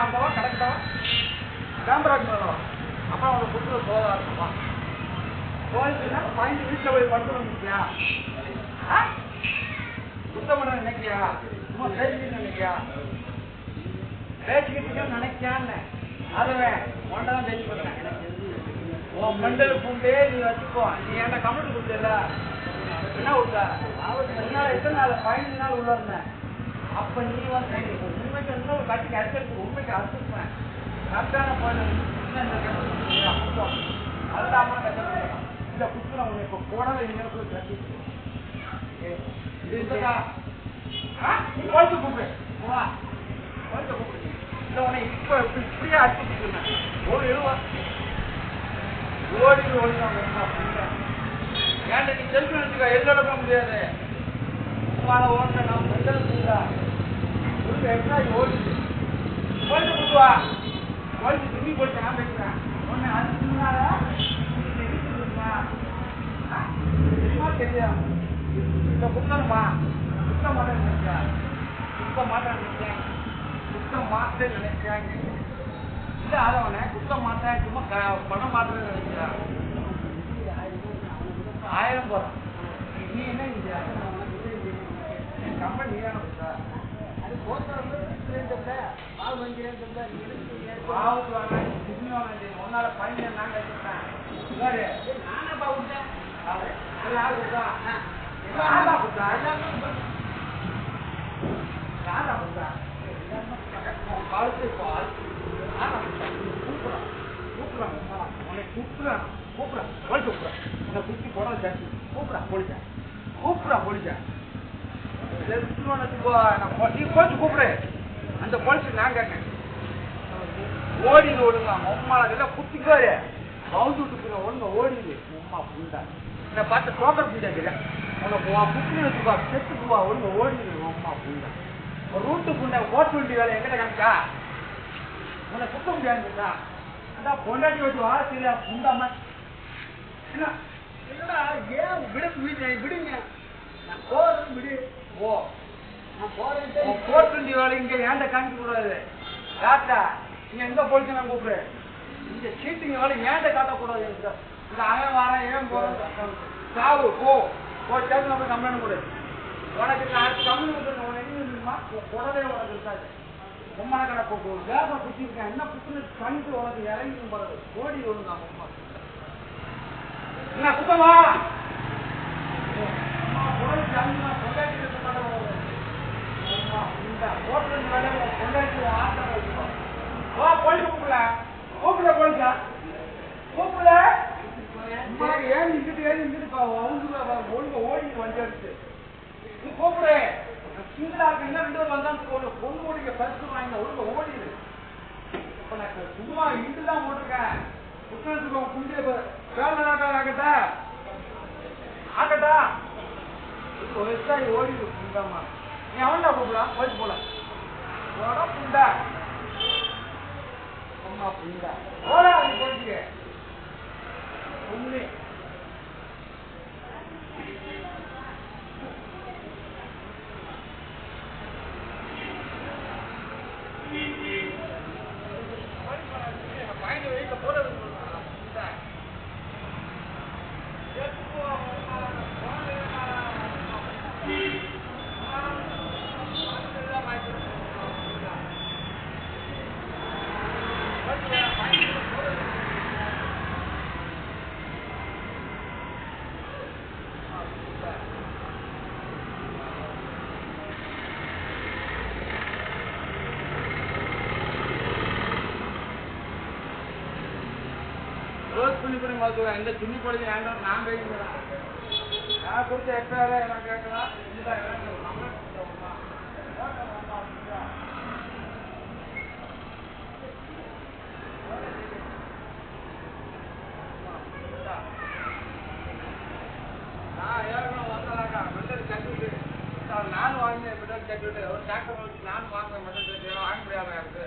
அந்தவா கரெக்டா கேமராக்கு மேலே அப்புறம் அவங்க கொடுத்துட போதா இருக்குமா போயிடுச்சுன்னா பாயிண்ட் வீட்டில் போய் படுத்து வந்துருக்கியா ஆ? சுத்தம் பண்ண நினைக்கியா சும்மா பேசிக்கிட்டு நினைக்கியா பேசிக்கிட்டு நினைக்கியான்னு அதுவே உன்ட்ட தான் பேசி பண்ணேன் உன் மண்டல் பூண்டே நீ வச்சுக்கோ. நீ என்கிட்ட கமெண்ட் கொடுத்தல என்ன கொடுத்த? என்னால எத்தனை நாள் பதினஞ்சு நாள் உள்ள இருந்தேன். அப்ப நீ வந்து உண்மைக்கு நீ செல்ஃபி முடியாது? ஓடுற நான் மெண்டல் பூரா ஒரு எக்ஸ்ட்ரா கொடுவா ஓடிச்சு திரும்பி போயிட்டு நான் பேசுறேன் ஒன்னு அது சொன்னாரா தெரியுமா தெரியும் இப்ப குத்தணுமா குத்த மாட்டேன்னு நினைச்சா குத்த மாட்டேன்னு நினைச்சேன் குத்த மாட்டேன்னு மாட்டேன் சும்மா க- பணம் மாட்டேன்னு நினைக்கிறா ஆயிரம் போறோம். நீ என்ன இங்க என் கம்பெனி நீ தானே கொடுத்தா பாவத்து வாங்க திரும்பி வாங்க ஒன்னால பதினேழு நான் கட்டிட்டேன் இவரு அவரு, அது யாரு கொடுத்தா யாரா கொடுத்தா யாரா கொடுத்தா உன் கழுத்து பால் யாரா கொடுத்தா கூப்பிடுறான் கூப்பிடுறான் உன்னை கூப்பிடுறான் கூப்பிடுறான் போலீஸ் கூப்பிடுறான் உன்னை கூப்பிடுறான் போலீஸா கூப்பிடுறான் போலீஸா செத்துருவானு நான் போ- நீ போலீஸ் கூப்பிடு. அந்த போலீஸ் நான் கேட்கேன் ஓடிது ஒழுங்கா அம்மா அதெல்லாம் குத்திக்காரு பவுந்து விட்டுக்குங்க ஒழுங்க ஓடிது. அம்மா புண்டா. என்னை பார்த்து டோக்கர் புண்டா இருக்கிறேன் உனக்கு உன் குத்தி வச்சுக்கோ ஒழுங்க ஓடிது அம்மா புண்டா. ஒரு ரூட்டு புண்டை ஓட்டு வண்டி வேலை எங்கிட்ட காமிச்சா உன்னை குத்த முடியாதுங்களா அதான் பொண்டாட்டி வச்சு வாழ சரியா புண்டாம என்ன என்னடா ஏன் விட விடு விடுங்க நான் போறது விடு ஓ நான் போறேன் கோர்ட் வேலை இங்க ஏன்டா காமிக்க கூடாது? காட்டா நீங்க எங்க போலீஸ் நான் கூப்பிடுறேன் இந்த சீட்டிங்க வேலை ஏன்டா காட்டக்கூடாது எனக்கு இந்த அவன் வரேன் ஏன் போறேன். சாவு போ. போ சேர்த்து நம்ம கம்ப்ளைண்ட் கொடு. உனக்கு நான் கம்ப்ளைண்ட் கொடுத்து உனக்கு உடனே உனக்கு இருக்காது. உம்மா கடை போக்கு வேகம் குத்திருக்கேன் என்ன குத்துன்னு கணித்து உனக்கு இறங்கி போறது கோடி ஒழுங்கா அம்மா என்ன குத்தவா? அம்மா உடல் ஜாமீனா பொண்டாட்டி இருக்க மாட்டேன். இந்த ஓடி சும்மா இண்டு தான் போட்டிருக்கேன். புத்தகத்துக்கு குண்டிய வேலை ஆகட்டா ஆகட்டா இப்போ விவசாயி ஓடிடு புண்டாமா எவன்டா அவன்டா கூப்பிடலாம் போயிட்டு போல. போடா புண்டா. அம்மா புண்டா. போடா நீ போயிட்டு உண்மை Thank you. பண்ணி பார்த்துக்கலாம் எந்த துணி பொழுது வேண்டாம் நான் பேசுகிறேன் நான் கொடுத்த எட்டாயிரம் நான் கேட்கலாம். இதுதான் நான் நானும் வாங்கினேன் மெட்டல் கட்டிவிட்டு ஒரு டாக்டர் நானும் வாங்கினேன் மெட்டல் வாங்க முடியாம எனக்கு